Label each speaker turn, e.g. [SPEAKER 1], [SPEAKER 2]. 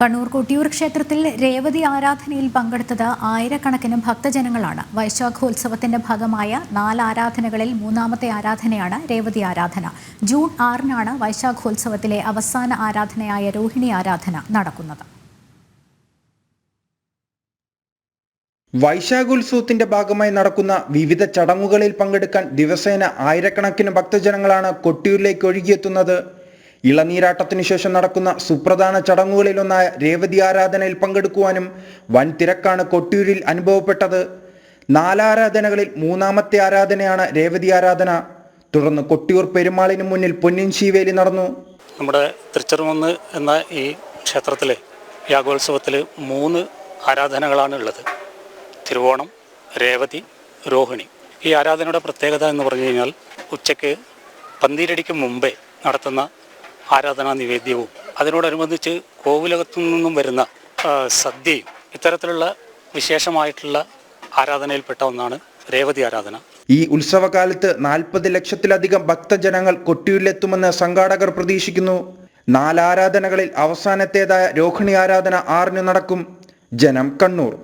[SPEAKER 1] കണ്ണൂർ കൊട്ടിയൂർ ക്ഷേത്രത്തിൽ രേവതി ആരാധനയിൽ പങ്കെടുത്തത് ആയിരക്കണക്കിന് ഭക്തജനങ്ങളാണ്. വൈശാഖോത്സവത്തിന്റെ ഭാഗമായ നാല് ആരാധനകളിൽ മൂന്നാമത്തെ ആരാധനയാണ് രേവതി ആരാധന. ജൂൺ ആറിനാണ് വൈശാഖോത്സവത്തിലെ അവസാന ആരാധനയായ രോഹിണി ആരാധന നടക്കുന്നത്.
[SPEAKER 2] വൈശാഖോത്സവത്തിന്റെ ഭാഗമായി നടക്കുന്ന വിവിധ ചടങ്ങുകളിൽ പങ്കെടുക്കാൻ ദിവസേന ആയിരക്കണക്കിന് ഭക്തജനങ്ങളാണ് കൊട്ടിയൂരിലേക്ക് ഒഴുകിയെത്തുന്നത്. ഇളനീരാട്ടത്തിനു ശേഷം നടക്കുന്ന സുപ്രധാന ചടങ്ങുകളിലൊന്നായ രേവതി ആരാധനയിൽ പങ്കെടുക്കുവാനും വൻ തിരക്കാണ് കൊട്ടിയൂരിൽ അനുഭവപ്പെട്ടത്. നാലാരാധനകളിൽ മൂന്നാമത്തെ ആരാധനയാണ് രേവതി ആരാധന. തുടർന്ന് കൊട്ടിയൂർ പെരുമാളിന് മുന്നിൽ പൊന്നിൻ ശീവേലി നടന്നു.
[SPEAKER 3] നമ്മുടെ തൃച്ചെറുമന്ന് എന്ന ഈ ക്ഷേത്രത്തിലെ യാഗോത്സവത്തിൽ മൂന്ന് ആരാധനകളാണ് ഉള്ളത് തിരുവോണം രേവതി രോഹിണി. ഈ ആരാധനയുടെ പ്രത്യേകത എന്ന് പറഞ്ഞു കഴിഞ്ഞാൽ ഉച്ചയ്ക്ക് പന്തീരടിക്ക് മുമ്പേ നടത്തുന്ന ആരാധനാ നിവേദ്യവും. അതിനോടനുബന്ധിച്ച് കോവിലകത്തു നിന്നും വരുന്ന സദ്യയും ഇത്തരത്തിലുള്ള വിശേഷമായിട്ടുള്ള ആരാധനയിൽപ്പെട്ട ഒന്നാണ് രേവതി ആരാധന.
[SPEAKER 2] ഈ ഉത്സവകാലത്ത് നാൽപ്പത് ലക്ഷത്തിലധികം ഭക്തജനങ്ങൾ കൊട്ടിയൂരിലെത്തുമെന്ന് സംഘാടകർ പ്രതീക്ഷിക്കുന്നു. നാലാരാധനകളിൽ അവസാനത്തേതായ രോഹിണി ആരാധന ആറിന് നടക്കും. ജനം കണ്ണൂർ.